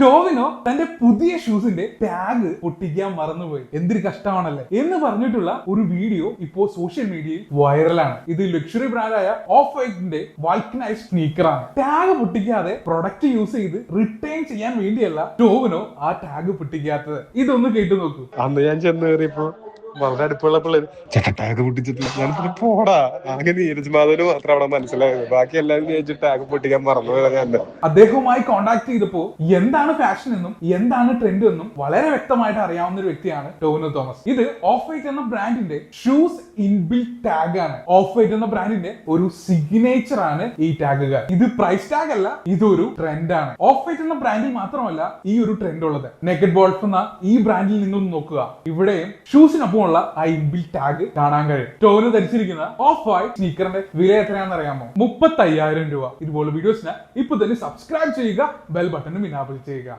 ടോവിനോ തന്റെ പുതിയ ഷൂസിന്റെ ടാഗ് പൊട്ടിക്കാൻ മറന്നുപോയി. എന്തൊരു കഷ്ടമാണല്ലേ? എന്ന് പറഞ്ഞിട്ടുള്ള ഒരു വീഡിയോ ഇപ്പോ സോഷ്യൽ മീഡിയയിൽ വൈറലാണ്. ഇത് ലക്ഷറി ബ്രാൻഡായ ഓഫ് വൈറ്റിന്റെ വൈറ്റ്നൈസ് സ്നീക്കറാണ് ടാഗ് പൊട്ടിക്കാതെ പ്രൊഡക്റ്റ് യൂസ് ചെയ്ത് റിട്ടേൺ ചെയ്യാൻ വേണ്ടിയല്ല ടോവിനോ ആ ടാഗ് പൊട്ടിക്കാത്തത്. ഇതൊന്ന് കേട്ടു നോക്കൂ. അന്ന് ഞാൻ ചെന്ന് കയറിയപ്പോ വളരെ അടുപ്പുള്ള പിള്ളേര് ചേട്ടാ ടാഗ് പൊട്ടിച്ചിട്ട് ഞാൻ പിന്നെ പോടാ. ആകെ നീരജ് മാധവന് മാത്രം അവിടെ മനസ്സിലായത്. ബാക്കി എല്ലാവരും ചോദിച്ചു ടാഗ് പൊട്ടിക്കാൻ മറന്നു ഞാൻ. അദ്ദേഹവുമായി കോണ്ടാക്ട് ചെയ്തപ്പോ എന്താണ് ഫാഷൻ എന്നും എന്താണ് ട്രെൻഡ് എന്നും വളരെ വ്യക്തമായിട്ട് അറിയാവുന്ന ഒരു വ്യക്തിയാണ് ടോവിനോ തോമസ്. ഇത് ഓഫ് വൈറ്റ് എന്ന ബ്രാൻഡിന്റെ ഷൂസ് ഇൻബിൽറ്റ് ടാഗ് ആണ്. ഓഫ് വൈറ്റ് എന്ന ബ്രാൻഡിന്റെ ഒരു സിഗ്നേച്ചർ ആണ് ഈ ടാഗുകൾ ഇത് പ്രൈസ് ടാഗ് അല്ല ഇതൊരു ട്രെൻഡ് ആണ്. ഓഫ് വൈറ്റ് എന്ന ബ്രാൻഡിൽ മാത്രമല്ല ഈ ഒരു ട്രെൻഡ് ഉള്ളത്. നെക്കഡ് ബോൾഫ് എന്ന ഈ ബ്രാൻഡിൽ നിങ്ങൾ നോക്കുക. ഇവിടെയും ഷൂസിനൊപ്പമുള്ള ആ ഇൻബിൽറ്റ് ടാഗ് കാണാൻ കഴിയും. ടോന് ധരിച്ചിരിക്കുന്ന ഓഫ് വൈറ്റ് സ്നീക്കറിന്റെ വില എത്രയാണെന്ന് അറിയാമോ? മുപ്പത്തി രൂപ. ഇതുപോലെ വീഡിയോസിന് ഇപ്പൊ തന്നെ സബ്സ്ക്രൈബ് ചെയ്യുക ബെൽ ബട്ടണും ഇനാബിൾ ചെയ്യുക.